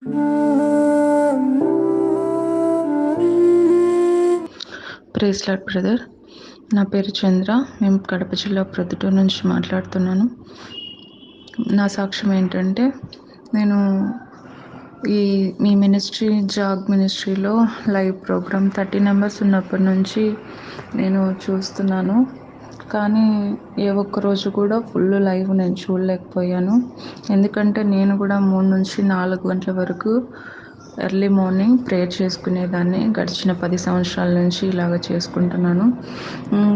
Praise lord brother. నా పేరు చంద్ర. మేము కడప జిల్లా ప్రొద్దుటూరు నుంచి మాట్లాడుతున్నాను. నా సాక్ష్యం ఏంటంటే నేను ఈ మీ మినిస్ట్రీ జాగ్ మినిస్ట్రీలో లైవ్ ప్రోగ్రామ్ థర్టీ మెంబర్స్ ఉన్నప్పటి నుంచి నేను చూస్తున్నాను. కానీ ఏ ఒక్క రోజు కూడా ఫుల్ లైవ్ నేను చూడలేకపోయాను. ఎందుకంటే నేను కూడా మూడు నుంచి నాలుగు గంటల వరకు ఎర్లీ మార్నింగ్ ప్రేయర్ చేసుకునేదాన్ని. గడిచిన పది సంవత్సరాల నుంచి ఇలాగ చేసుకుంటున్నాను.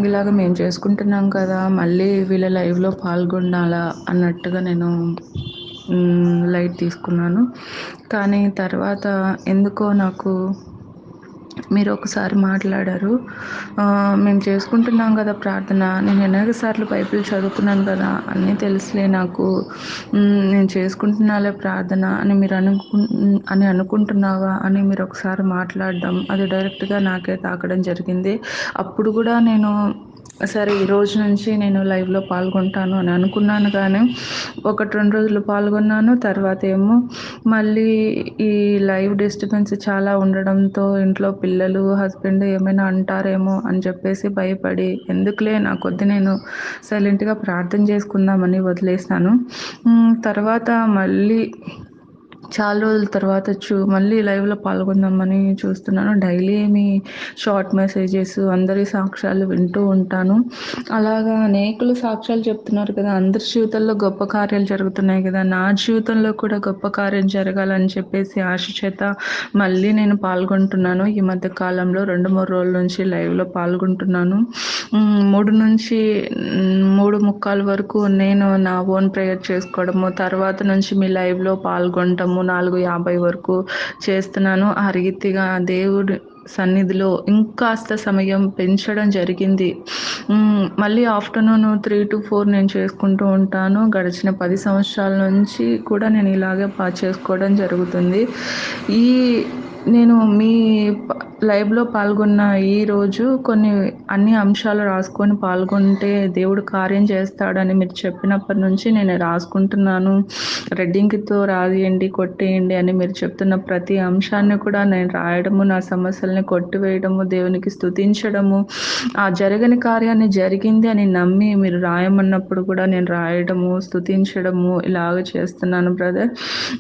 ఇలాగ మేము చేసుకుంటున్నాం కదా మళ్ళీ వీళ్ళ లైవ్లో పాల్గొనాలా అన్నట్టుగా నేను లైట్ తీసుకున్నాను. కానీ తర్వాత ఎందుకో నాకు మీరు ఒకసారి మాట్లాడారు మేము చేసుకుంటున్నాం కదా ప్రార్థన. నేను ఎన్నో సార్లు బైబిల్ చదువుకున్నాను కదా అన్నీ తెలుసులే నాకు. నేను చేసుకుంటున్నాలే ప్రార్థన అని మీరు అనుకు అని అనుకుంటున్నావా అని మీరు ఒకసారి మాట్లాడడం అది డైరెక్ట్గా నాకే తాకడం జరిగింది. అప్పుడు కూడా నేను సరే ఈ రోజు నుంచి నేను లైవ్లో పాల్గొంటాను అని అనుకున్నాను కానీ ఒకటి రెండు రోజులు పాల్గొన్నాను తర్వాత ఏమో మళ్ళీ ఈ లైవ్ డిస్టర్బెన్స్ చాలా ఉండడంతో ఇంట్లో పిల్లలు హస్బెండ్ ఏమైనా అంటారేమో అని చెప్పేసి భయపడి ఎందుకులే నా కొద్ది నేను సైలెంట్గా ప్రార్థన చేసుకుందామని వదిలేసాను తర్వాత మళ్ళీ చాలా రోజుల తర్వాత చూ మళ్ళీ లైవ్లో పాల్గొందామని చూస్తున్నాను. డైలీ మీ షార్ట్ మెసేజెస్ అందరి సాక్ష్యాలు వింటూ ఉంటాను. అలాగా అనేకులు సాక్ష్యాలు చెప్తున్నారు కదా అందరి జీవితంలో గొప్ప కార్యాలు జరుగుతున్నాయి కదా నా జీవితంలో కూడా గొప్ప కార్యం జరగాలని చెప్పేసి ఆశ చేత మళ్ళీ నేను పాల్గొంటున్నాను. ఈ మధ్య కాలంలో రెండు మూడు రోజుల నుంచి లైవ్లో పాల్గొంటున్నాను. మూడు నుంచి మూడు ముక్కాల వరకు నేను నా ఓన్ ప్రేయర్ చేసుకోవడము తర్వాత నుంచి మీ లైవ్లో పాల్గొనటము నాలుగు యాభై వరకు చేస్తున్నాను. ఆ రీతిగా దేవుడి సన్నిధిలో ఇంకాస్త సమయం పెంచడం జరిగింది. మళ్ళీ ఆఫ్టర్నూన్ త్రీ టు ఫోర్ నేను చేసుకుంటూ ఉంటాను. గడిచిన పది సంవత్సరాల నుంచి కూడా నేను ఇలాగే పా చేసుకోవడం జరుగుతుంది. ఈ నేను మీ లైవ్లో పాల్గొన్న ఈ రోజు కొన్ని అన్ని అంశాలు రాసుకొని పాల్గొంటే దేవుడు కార్యం చేస్తాడని మీరు చెప్పినప్పటి నుంచి నేను రాసుకుంటున్నాను. రెడ్డింగ్తో రాయండి కొట్టేయండి అని మీరు చెప్తున్న ప్రతి అంశాన్ని కూడా నేను రాయడము నా సమస్యల్ని కొట్టివేయడము దేవునికి స్థుతించడము ఆ జరగని కార్యాన్ని జరిగింది అని నమ్మి మీరు రాయమన్నప్పుడు కూడా నేను రాయడము స్థుతించడము ఇలాగ చేస్తున్నాను బ్రదర్.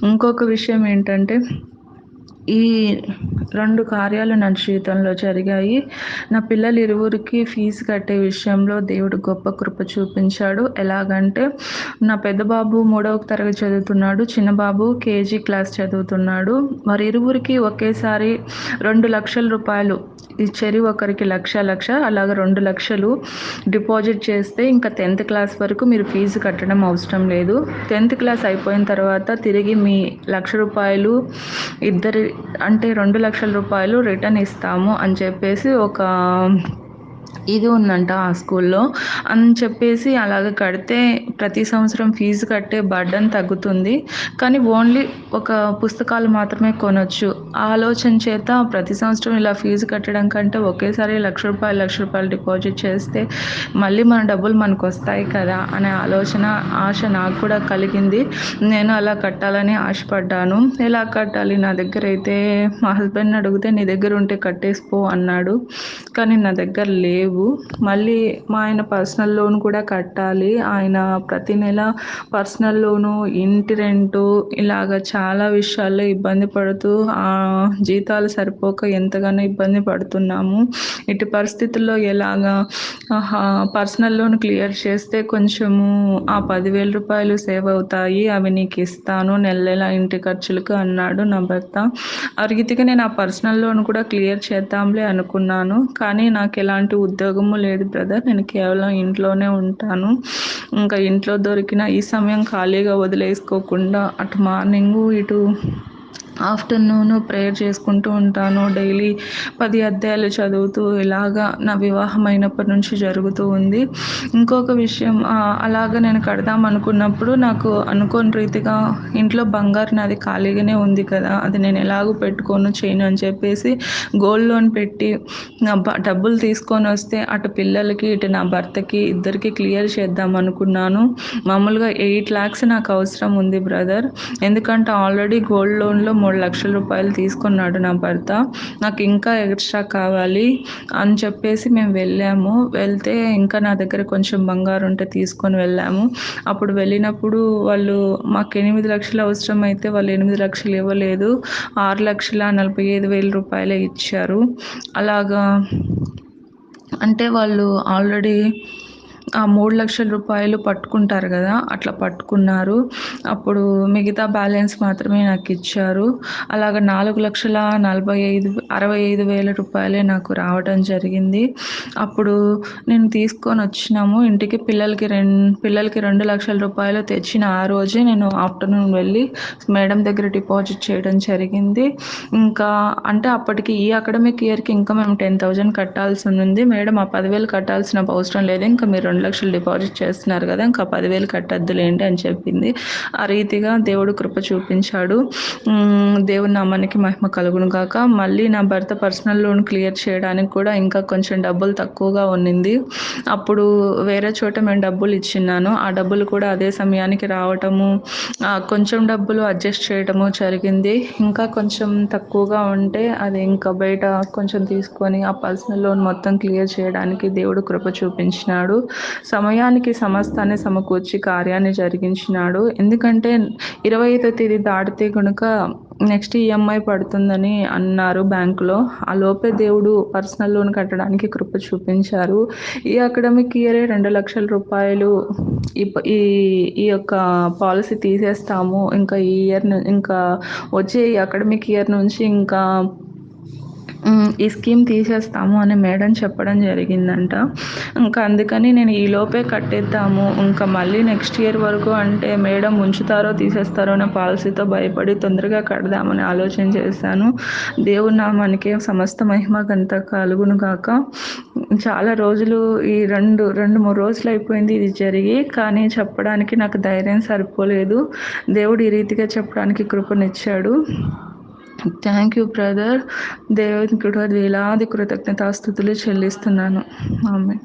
ఇంకొక విషయం ఏంటంటే ఈ రెండు కార్యాలు నా జీవితంలో జరిగాయి. నా పిల్లలు ఇరువురికి ఫీజు కట్టే విషయంలో దేవుడు గొప్ప కృప చూపించాడు. ఎలాగంటే నా పెద్ద బాబు మూడవ తరగతి చదువుతున్నాడు చిన్న బాబు కేజీ క్లాస్ చదువుతున్నాడు. మరి ఇరువురికి ఒకేసారి రెండు లక్షల రూపాయలు చెరి ఒకరికి లక్ష లక్ష అలాగ రెండు లక్షలు డిపాజిట్ చేస్తే ఇంకా టెన్త్ క్లాస్ వరకు మీరు ఫీజు కట్టడం అవసరం లేదు. టెన్త్ క్లాస్ అయిపోయిన తర్వాత తిరిగి మీ లక్ష రూపాయలు ఇద్దరి అంటే రెండు లక్షల రూపాయలు రిటర్న్ ఇస్తాము అని చెప్పేసి ఒక ఇది ఉందంట ఆ స్కూల్లో. అని చెప్పేసి అలాగ కడితే ప్రతి సంవత్సరం ఫీజు కట్టే బర్డన్ తగ్గుతుంది. కానీ ఓన్లీ ఒక పుస్తకాలు మాత్రమే కొనొచ్చు. ఆలోచన చేత ప్రతి సంవత్సరం ఇలా ఫీజు కట్టడం కంటే ఒకేసారి లక్ష రూపాయలు లక్ష రూపాయలు డిపాజిట్ చేస్తే మళ్ళీ మన డబ్బులు మనకు వస్తాయి కదా అనే ఆలోచన ఆశ నాకు కూడా కలిగింది. నేను అలా కట్టాలని ఆశపడ్డాను. ఎలా కట్టాలి? నా దగ్గర అయితే మా హస్బెండ్ని అడిగితే నీ దగ్గర ఉంటే కట్టేసిపో అన్నాడు. కానీ నా దగ్గర లేవు. మళ్ళీ మా ఆయన పర్సనల్ లోన్ కూడా కట్టాలి. ఆయన ప్రతి నెల పర్సనల్ లోను ఇంటి రెంటు ఇలాగ చాలా విషయాల్లో ఇబ్బంది పడుతూ ఆ జీతాలు సరిపోక ఎంతగానో ఇబ్బంది పడుతున్నాము. ఇటు పరిస్థితుల్లో ఎలాగా పర్సనల్ లోన్ క్లియర్ చేస్తే కొంచెము ఆ పదివేల రూపాయలు సేవ్ అవుతాయి. అవి నీకు ఇస్తాను నెల నెల ఇంటి ఖర్చులకు అన్నాడు నా భర్త ఆ నేను ఆ పర్సనల్ లోన్ కూడా క్లియర్ చేద్దాంలే అనుకున్నాను. కానీ నాకు ఎలాంటి ఉద్యోగము లేదు బ్రదర్ నేను కేవలం ఇంట్లోనే ఉంటాను. ఇంకా ఇంట్లో దొరికిన ఈ సమయం ఖాళీగా వదిలేసుకోకుండా అటు మార్నింగ్ ఇటు ఆఫ్టర్నూన్ ప్రేయర్ చేసుకుంటూ ఉంటాను. డైలీ పది అధ్యాయాలు చదువుతూ ఇలాగా నా వివాహం అయినప్పటి నుంచి జరుగుతూ ఉంది. ఇంకొక విషయం అలాగ నేను కడదాం అనుకున్నప్పుడు నాకు అనుకోని రీతిగా ఇంట్లో బంగారు నాది ఖాళీగానే ఉంది కదా అది నేను ఎలాగో పెట్టుకోను చేయను అని చెప్పేసి గోల్డ్ లోన్ పెట్టి నా డబ్బులు తీసుకొని వస్తే అటు పిల్లలకి ఇటు నా భర్తకి ఇద్దరికి క్లియర్ చేద్దాం అనుకున్నాను. మామూలుగా ఎయిట్ ల్యాక్స్ నాకు అవసరం ఉంది బ్రదర్ ఎందుకంటే ఆల్రెడీ గోల్డ్ లోన్లో మూడు లక్షల రూపాయలు తీసుకున్నాడు నా భర్త. నాకు ఇంకా ఎక్స్ట్రా కావాలి అని చెప్పేసి మేము వెళ్ళాము. వెళ్తే ఇంకా నా దగ్గర కొంచెం బంగారు ఉంటే తీసుకొని వెళ్ళాము. అప్పుడు వెళ్ళినప్పుడు వాళ్ళు మాకు ఎనిమిది లక్షలు అవసరం అయితే వాళ్ళు ఎనిమిది లక్షలు ఇవ్వలేదు. ఆరు లక్షల నలభై ఐదు వేల రూపాయలే ఇచ్చారు. అలాగా అంటే వాళ్ళు ఆల్రెడీ ఆ మూడు లక్షల రూపాయలు పట్టుకుంటారు కదా అట్లా పట్టుకున్నారు. అప్పుడు మిగతా బ్యాలెన్స్ మాత్రమే నాకు ఇచ్చారు. అలాగ నాలుగు లక్షల నలభై ఐదు అరవై ఐదు వేల రూపాయలే నాకు రావడం జరిగింది. అప్పుడు నేను తీసుకొని వచ్చినాము. ఇంటికి పిల్లలకి రెండు పిల్లలకి రెండు లక్షల రూపాయలు తెచ్చిన ఆ రోజే నేను ఆఫ్టర్నూన్ వెళ్ళి మేడం దగ్గర డిపాజిట్ చేయడం జరిగింది. ఇంకా అంటే అప్పటికి ఈ అకాడమిక్ ఇయర్కి ఇంకా మేము టెన్ థౌజండ్ కట్టాల్సి ఉంది. మేడం ఆ పదివేలు కట్టాల్సిన అవసరం లేదు. ఇంకా మీరు రెండు లక్షలు డిపాజిట్ చేస్తున్నారు కదా ఇంకా పదివేలు కట్టద్దులేండి అని చెప్పింది. ఆ రీతిగా దేవుడు కృప చూపించాడు. దేవుని నామానికి మహిమ కలుగును కాక మళ్ళీ నా భర్త పర్సనల్ లోన్ క్లియర్ చేయడానికి కూడా ఇంకా కొంచెం డబ్బులు తక్కువగా ఉన్నింది. అప్పుడు వేరే చోట మేము డబ్బులు ఇచ్చిన్నాను. ఆ డబ్బులు కూడా అదే సమయానికి రావటము కొంచెం డబ్బులు అడ్జస్ట్ చేయటము జరిగింది. ఇంకా కొంచెం తక్కువగా ఉంటే అది ఇంకా బయట కొంచెం తీసుకొని ఆ పర్సనల్ లోన్ మొత్తం క్లియర్ చేయడానికి దేవుడు కృప చూపించినాడు. సమయానికి సమస్తాన్ని సమకూర్చి కార్యాన్ని జరిగించినాడు. ఎందుకంటే ఇరవై ఐదో తేదీ దాటితే కనుక నెక్స్ట్ ఈఎంఐ పడుతుందని అన్నారు బ్యాంకులో. ఆ లోపే దేవుడు పర్సనల్ లోన్ కట్టడానికి కృప చూపించారు. ఈ అకాడమిక్ ఇయరే రెండు లక్షల రూపాయలు ఈ ఈ యొక్క పాలసీ తీసేస్తాము. ఇంకా ఈ ఇయర్ ఇంకా వచ్చే ఈ అకాడమిక్ ఇయర్ నుంచి ఇంకా ఈ స్కీమ్ తీసేస్తాము అని మేడం చెప్పడం జరిగిందంట. ఇంకా అందుకని నేను ఈ లోపే కట్టేద్దాము. ఇంకా మళ్ళీ నెక్స్ట్ ఇయర్ వరకు అంటే మేడం ఉంచుతారో తీసేస్తారో అనే పాలసీతో భయపడి తొందరగా కడదామని ఆలోచన చేశాను. దేవుడు నా మనకి సమస్త మహిమ గంత కలుగును కాక చాలా రోజులు ఈ రెండు రెండు మూడు రోజులు అయిపోయింది ఇది జరిగి కానీ చెప్పడానికి నాకు ధైర్యం సరిపోలేదు. దేవుడు ఈ రీతిగా చెప్పడానికి కృపనిచ్చాడు. థ్యాంక్ యూ బ్రదర్ దేవునికి కూడా వేలాది కృతజ్ఞతాస్థుతులు చెల్లిస్తున్నాను. ఆమె